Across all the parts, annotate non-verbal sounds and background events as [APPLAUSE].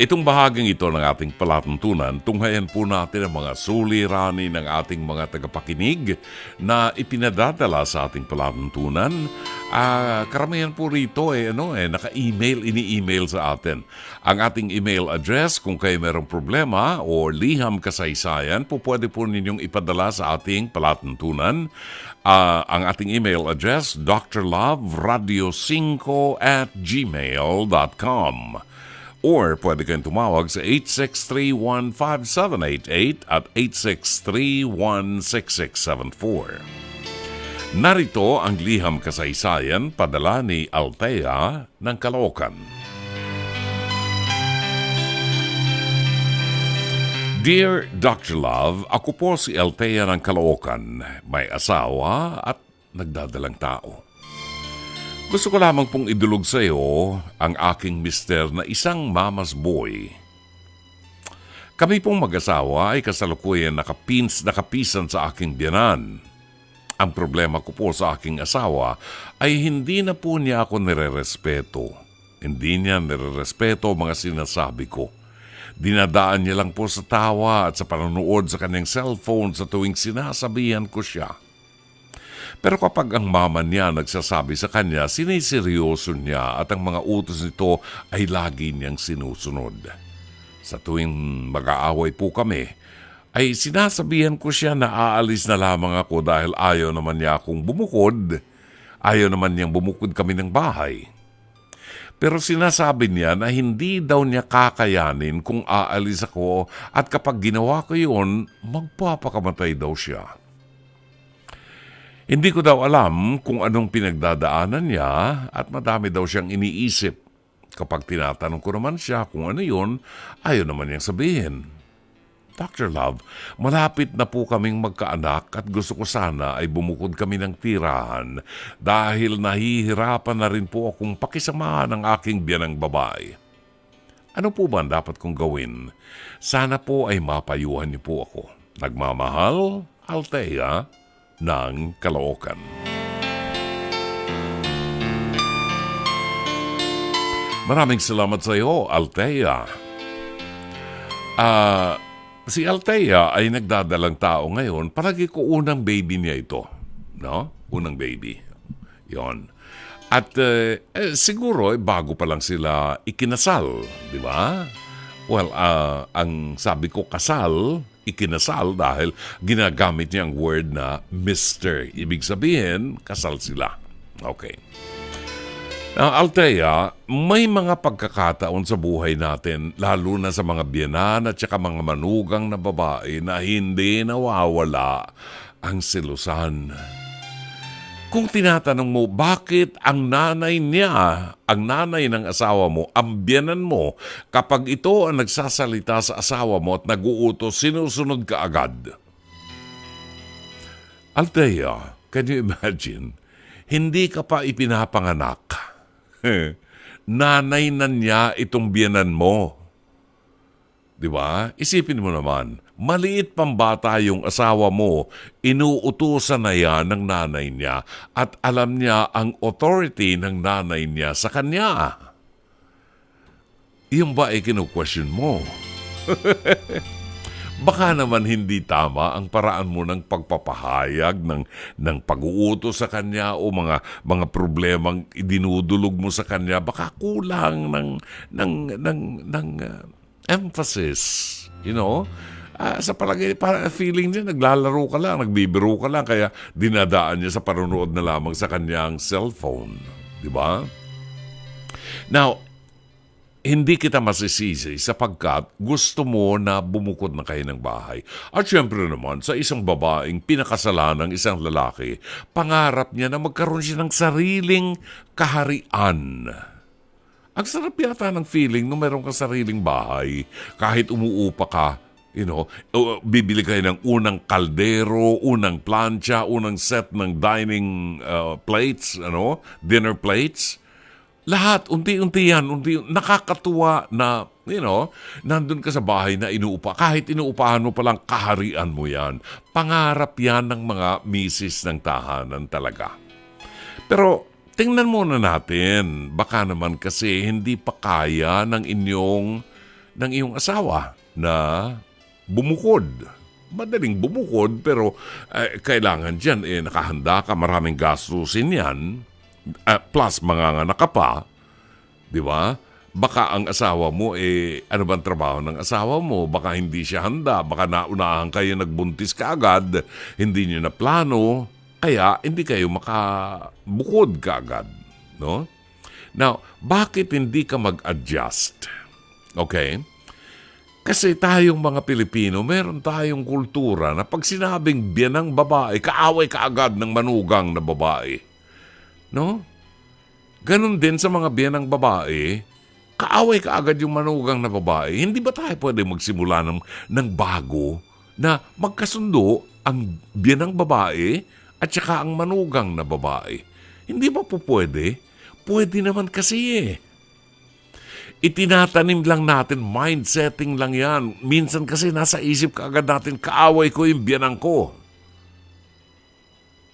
Itong bahaging ito ng ating palatuntunan, tunghayan po natin ang mga suliranin ng ating mga tagapakinig na ipinadadala sa ating palatuntunan. Ah, karamihan po rito eh, ano, eh, naka-email, ini-email sa atin. Ang ating email address, kung kayo merong problema o liham kasaysayan, po pwede po ninyong ipadala sa ating palatuntunan. Ah, ang ating email address, drloveradio5 at gmail.com. Or pwede kayong tumawag sa 863-15788 at 863-16674. Narito ang liham kasaysayan padala ni Altea ng Caloocan. Dear Dr. Love, ako po si Altea ng Caloocan. May asawa at nagdadalang tao. Gusto ko lamang pong idulog sa iyo ang aking mister na isang mama's boy. Kami pong mag-asawa ay kasalukuyan nakapins, nakapisan sa aking biyanan. Ang problema ko po sa aking asawa ay hindi na po niya ako nirerespeto. Hindi niya nirerespeto mga sinasabi ko. Dinadaan niya lang po sa tawa at sa panonood sa kanyang cellphone sa tuwing sinasabihan ko siya. Pero kapag ang mama niya nagsasabi sa kanya, siniseryoso niya at ang mga utos nito ay lagi niyang sinusunod. Sa tuwing mag-aaway po kami, ay sinasabihan ko siya na aalis na lamang ako dahil ayaw naman niya akong bumukod. Ayaw naman niyang bumukod kami ng bahay. Pero sinasabi niya na hindi daw niya kakayanin kung aalis ako at kapag ginawa ko yun, magpapakamatay daw siya. Hindi ko daw alam kung anong pinagdadaanan niya at madami daw siyang iniisip. Kapag tinatanong ko naman siya kung ano yun, ayaw naman niyang sabihin. Dr. Love, malapit na po kaming magkaanak at gusto ko sana ay bumukod kami ng tirahan dahil nahihirapan na rin po akong pakisamahan ng aking biyanang babae. Ano po ba ang dapat kong gawin? Sana po ay mapayuhan niyo po ako. Nagmamahal, Althea, ng Caloocan. Maraming salamat sa iyo, Althea. Ah, si Althea ay nagdadalang tao ngayon. Palagi ko unang baby niya ito. No? Unang baby. Yon. At eh, eh, siguro eh, bago pa lang sila ikinasal, di ba? Well, ah, ang sabi ko kasal, ikinasal dahil ginagamit niya ang word na Mr. Ibig sabihin, kasal sila. Okay. Now, Althea, may mga pagkakataon sa buhay natin, lalo na sa mga biyanan at saka mga manugang na babae na hindi nawawala ang silusan. Kung tinatanong mo, bakit ang nanay niya, ang nanay ng asawa mo, ang mo, kapag ito ang nagsasalita sa asawa mo at nag-uutos, sinusunod ka agad? Althea, can you imagine? Hindi ka pa ipinapanganak. [LAUGHS] nanay na niya itong biyanan mo. Di ba? Isipin mo naman, maliit pang bata yung asawa mo, inuutusan na yan ng nanay niya at alam niya ang authority ng nanay niya sa kanya. Yung ba ay kinu-question mo? [LAUGHS] Baka naman hindi tama ang paraan mo ng pagpapahayag ng ng pag-uutos sa kanya o mga mga problemang idinudulog mo sa kanya. Baka kulang ng ng ng ng uh, emphasis, you know? Ah, sa palagay, para feeling niya, naglalaro ka lang, nagbibiro ka lang, kaya dinadaan niya sa panonood na lamang sa kanyang cellphone. Di ba? Now, hindi kita masisisi sapagkat gusto mo na bumukod na kayo ng bahay. At syempre naman, sa isang babaeng pinakasalan ng isang lalaki, pangarap niya na magkaroon siya ng sariling kaharian. Ang sarap yata ng feeling nung meron kang sariling bahay, kahit umuupa ka, you know, bibili kayo ng unang kaldero, unang plancha, unang set ng dining uh, plates, ano, dinner plates. Lahat, unti-unti yan, unti, nakakatuwa na, you know, nandun ka sa bahay na inuupa. Kahit inuupahan mo palang kaharian mo yan. Pangarap yan ng mga misis ng tahanan talaga. Pero, tingnan muna natin. Baka naman kasi hindi pa kaya ng inyong ng iyong asawa na bumukod. Madaling bumukod pero eh, kailangan dyan eh, nakahanda ka, maraming gastusin yan. Ah, plus mga anak ka pa, di ba? Baka ang asawa mo, eh, ano bang trabaho ng asawa mo? Baka hindi siya handa, baka naunahan kayo nagbuntis ka agad, hindi niyo na plano, kaya hindi kayo makabukod ka agad. No? Now, bakit hindi ka mag-adjust? Okay? Kasi tayong mga Pilipino, meron tayong kultura na pag sinabing biyanang babae, kaaway ka agad ng manugang na babae. No? Ganon din sa mga biyanang babae, kaaway ka agad yung manugang na babae. Hindi ba tayo pwede magsimula ng, ng bago na magkasundo ang biyanang babae at saka ang manugang na babae? Hindi ba po pwede? Pwede naman kasi eh. Itinatanim lang natin, mindsetting lang yan. Minsan kasi nasa isip ka agad natin, kaaway ko yung biyanang ko.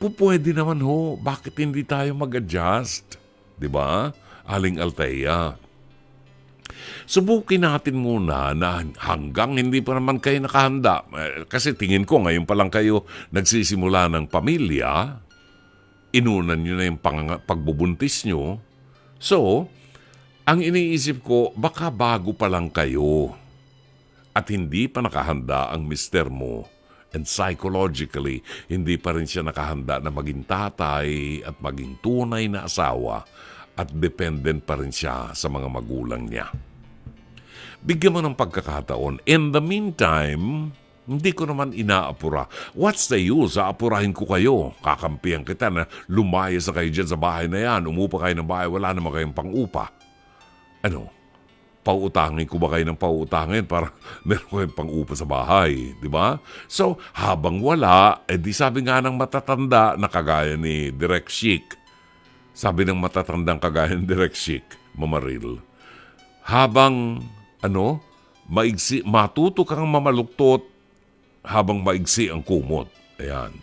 Pupwede naman ho, bakit hindi tayo mag-adjust? ba? Aling Altea. Subukin natin muna na hanggang hindi pa naman kayo nakahanda. Eh, Kasi tingin ko ngayon pa lang kayo nagsisimula ng pamilya, inunan nyo na yung pang- pagbubuntis nyo. So, ang iniisip ko, baka bago pa lang kayo at hindi pa nakahanda ang mister mo and psychologically, hindi pa rin siya nakahanda na maging tatay at maging tunay na asawa at dependent pa rin siya sa mga magulang niya. Bigyan mo ng pagkakataon. In the meantime, hindi ko naman inaapura. What's the use? Aapurahin ko kayo. Kakampihan kita na lumayas na kayo dyan sa bahay na yan. Umupa kayo ng bahay. Wala naman kayong pang-upa. Ano? Pauutangin ko ba kayo ng pauutangin para [LAUGHS] meron kayong pang-upa sa bahay? Di ba? So, habang wala, eh di sabi nga ng matatanda na kagaya ni Direk Chic. Sabi ng matatandang kagaya ni Direk Chic, Mamaril, habang ano, maigsi, matuto kang mamaluktot habang maigsi ang kumot. Ayan.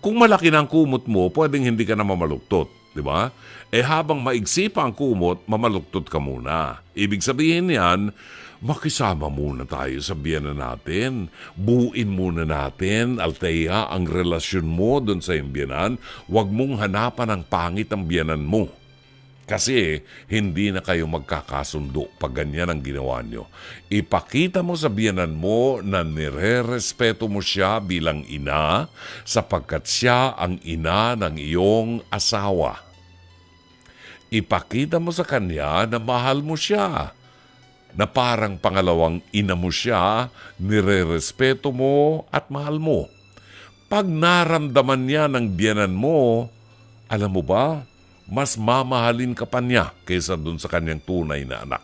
Kung malaki na ang kumot mo, pwedeng hindi ka na mamaluktot. Di ba? Eh habang maigsi pa ang kumot, mamaluktot ka muna. Ibig sabihin yan, makisama muna tayo sa biyanan natin. Buuin muna natin, Altea, ang relasyon mo doon sa iyong biyanan. Huwag mong hanapan ng pangit ang biyanan mo. Kasi hindi na kayo magkakasundo pag ganyan ang ginawa nyo. Ipakita mo sa biyanan mo na nire-respeto mo siya bilang ina sapagkat siya ang ina ng iyong asawa. Ipakita mo sa kanya na mahal mo siya na parang pangalawang ina mo siya, nire-respeto mo at mahal mo. Pag naramdaman niya ng biyanan mo, alam mo ba, mas mamahalin ka pa niya kaysa dun sa kanyang tunay na anak.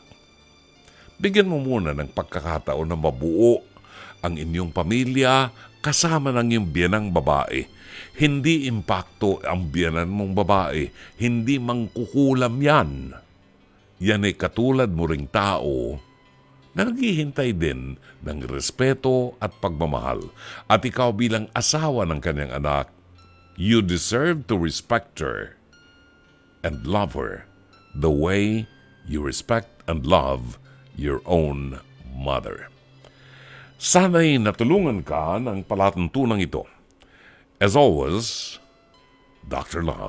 Bigyan mo muna ng pagkakataon na mabuo ang inyong pamilya kasama ng iyong biyanang babae. Hindi impakto ang biyanan mong babae, hindi mangkukulam yan. Yan ay katulad mo ring tao na naghihintay din ng respeto at pagmamahal. At ikaw bilang asawa ng kanyang anak, you deserve to respect her and love her the way you respect and love your own mother. Sana'y natulungan ka ng palatuntunang ito. As always, Dr. Love.